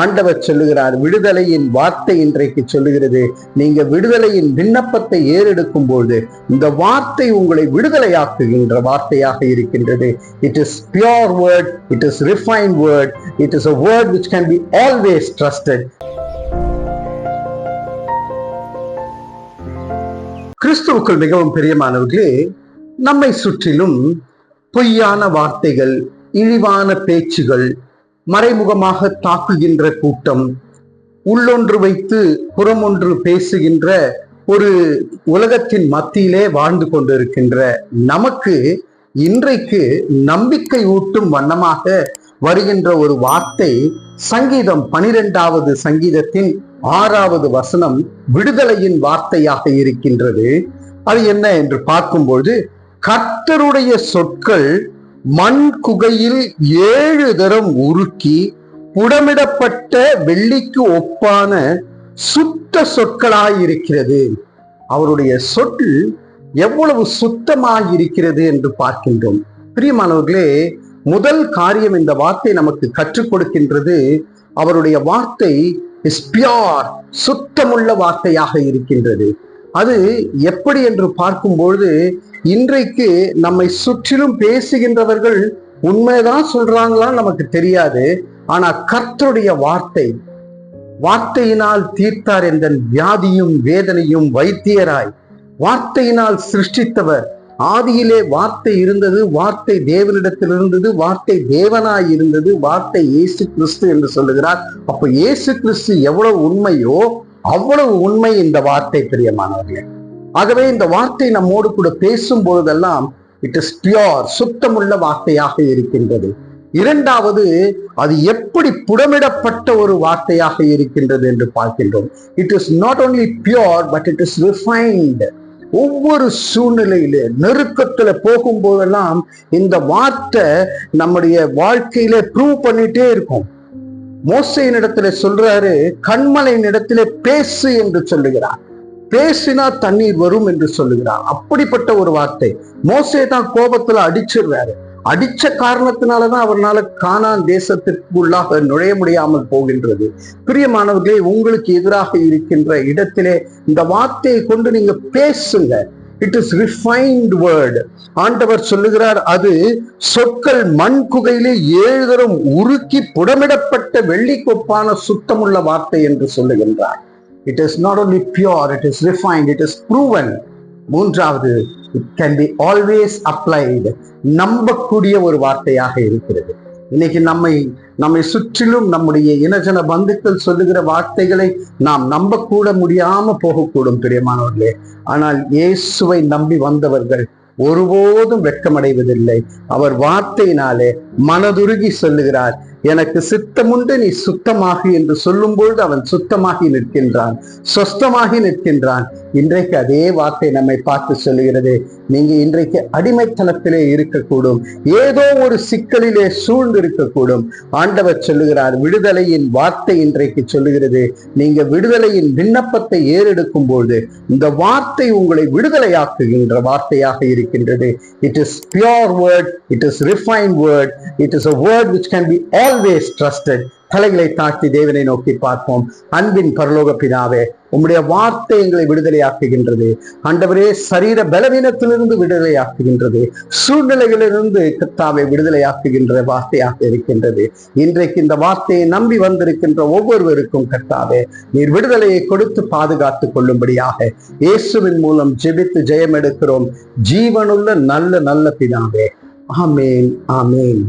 ஆண்டவர் சொல்லுகிறார் விடுதலையின் வார்த்தை இன்றைக்கு சொல்லுகிறது. நீங்க விடுதலையின் விண்ணப்பத்தை ஏறெடுக்கும் பொழுது இந்த வார்த்தை உங்களை விடுதலையாக்குகின்ற வார்த்தையாக இருக்கின்றது. It is pure word it is refine word it is a word which can be always trusted கிறிஸ்துவுக்குள் மிகவும் பிரியமானவர்களே நம்மை சுற்றிலும் பொய்யான வார்த்தைகள் இழிவான பேச்சுகள் மறைமுகமாக தாக்குகின்ற கூட்டம் உள்ளொன்று வைத்து புறமொன்று பேசுகின்ற ஒரு உலகத்தின் மத்தியிலே வாழ்ந்து கொண்டிருக்கின்ற நமக்கு இன்றைக்கு நம்பிக்கை ஊட்டும் வண்ணமாக வருகின்ற ஒரு வார்த்தை சங்கீதம் பனிரெண்டாவது சங்கீதத்தின் ஆறாவது வசனம் விடுதலையின் வார்த்தையாக இருக்கின்றது. அது என்ன என்று பார்க்கும்போது கர்த்தருடைய சொற்கள் மண் குகையில் ஏழு தரம் உருக்கி புடமிடப்பட்ட வெள்ளிக்கு ஒப்பான சுத்த சொற்களாயிருக்கிறது. அவருடைய சொல் எவ்வளவு சுத்தமாயிருக்கிறது என்று பார்க்கின்றோம். பிரியமானவர்களே முதல் காரியம் இந்த வார்த்தை நமக்கு கற்றுக் கொடுக்கின்றது. அவருடைய வார்த்தை இஸ் பியோர் சுத்தமுள்ள வார்த்தையாக இருக்கின்றது. அது எப்படி என்று பார்க்கும்பொழுது இன்றைக்கு நம்மை சுற்றிலும் பேசுகின்றவர்கள் உண்மைதான் சொல்றாங்களா நமக்கு தெரியாது. ஆனா கர்த்தருடைய வார்த்தை வார்த்தையினால் தீர்த்தார் என்ற வியாதியும் வேதனையும் வைத்தியராய். வார்த்தையினால் சிருஷ்டித்தவர். ஆதியிலே வார்த்தை இருந்தது வார்த்தை தேவனிடத்தில் இருந்தது வார்த்தை தேவனாய் இருந்தது வார்த்தை இயேசு கிறிஸ்து என்று சொல்லுகிறார். அப்ப இயேசு கிறிஸ்து எவ்வளவு உண்மையோ அவ்வளவு உண்மை இந்த வார்த்தை பிரியமானவர்களே. ஆகவே இந்த வார்த்தை நம்மோடு கூட பேசும் பொழுதெல்லாம் இட் இஸ் பியோர் சுத்தமுள்ள வார்த்தையாக இருக்கின்றது. இரண்டாவது அது எப்படி புடமிடப்பட்ட ஒரு வார்த்தையாக இருக்கின்றது என்று பார்க்கின்றோம். It is not only pure but it is refined ஒவ்வொரு சூழ்நிலையில நெருக்கத்துல போகும்போதெல்லாம் இந்த வார்த்தை நம்முடைய வாழ்க்கையில ப்ரூவ் பண்ணிட்டே இருக்கும். மோசையின் இடத்துல சொல்றாரு கண்மலையின் இடத்துல பேசு என்று சொல்லுகிறார். பேசினா தண்ணீர் வரும் என்று சொல்லுகிறார். அப்படிப்பட்ட ஒரு வார்த்தை. மோசே தான் கோபத்துல அடிச்சிடுறாரு. அடிச்ச காரணத்தினாலதான் அவர்னால காணான் தேசத்திற்குள்ளாக நுழைய முடியாமல் போகின்றது. பிரியமானவர்களே உங்களுக்கு எதிராக இருக்கின்ற இடத்திலே இந்த வார்த்தையை கொண்டு நீங்க பேசுங்க. இட் இஸ் ரிஃபைன்ட் வேர்டு ஆண்டவர் சொல்லுகிறார் அது சொற்கள் மண் குகையிலே ஏழுதரும் உருக்கி புடமிடப்பட்ட வெள்ளி கொப்பான சுத்தமுள்ள வார்த்தை என்று சொல்லுகின்றார். It is not only pure it is refined it is proven மூன்றாவது it can be always applied நம்பக்கூடிய ஒரு வார்த்தையாக இருக்கிறது. இன்னைக்கு நம்மை நம்மை சுற்றிலும் நம்முடைய இனஜன பந்துக்கள் சொல்லுகிற வார்த்தைகளை நாம் நம்பக்கூட முடியாம போகக்கூடும் பிரியமானவர்களே. ஆனால் இயேசுவை நம்பி வந்தவர்கள் ஒருபோதும் வெட்கமடைவதில்லை. அவர் வார்த்தையினாலே மனதுருகி சொல்லுகிறார் எனக்கு சித்தமுண்டு நீ சுத்தமாகி என்று சொல்லும் பொழுது அவன் சுத்தமாகி நிற்கின்றான் சொஸ்தமாகி நிற்கின்றான். இன்றைக்கு அதே வார்த்தை நம்மை பார்த்து சொல்லுகிறது. நீங்க இன்றைக்கு அடிமைத்தனத்திலே இருக்கக்கூடும். ஏதோ ஒரு சிக்கலிலே சூழ்ந்து இருக்கக்கூடும் ஆண்டவர் சொல்லுகிறார் விடுதலையின் வார்த்தை இன்றைக்கு சொல்லுகிறது. நீங்க விடுதலையின் விண்ணப்பத்தை ஏறெடுக்கும் பொழுது இந்த வார்த்தை உங்களை விடுதலையாக்குகின்ற வார்த்தையாக இருக்கின்றது. It is pure word it is refine word it is a word which can be always trusted தலைகளை தாழ்த்தி தேவனை நோக்கி பார்ப்போம். அன்பின் பரலோக பிதாவே உம்முடைய வார்த்தை எங்களை விடுதலையாக்குகின்றது. ஆண்டவரே சரீர பலவீனத்திலிருந்து விடுதலையாக்குகின்றது. சூழ்நிலைகளிலிருந்து கத்தாவை விடுதலையாக்குகின்ற வார்த்தையாக இருக்கின்றது. இன்றைக்கு இந்த வார்த்தையை நம்பி வந்திருக்கின்ற ஒவ்வொருவருக்கும் கத்தாவே நீர் விடுதலையை கொடுத்து பாதுகாத்துக் கொள்ளும்படியாக இயேசுவின் மூலம் ஜெபித்து ஜெயம் எடுக்கிறோம் ஜீவனுள்ள நல்ல நல்ல பிதாவே. ஆமேன் ஆமேன்.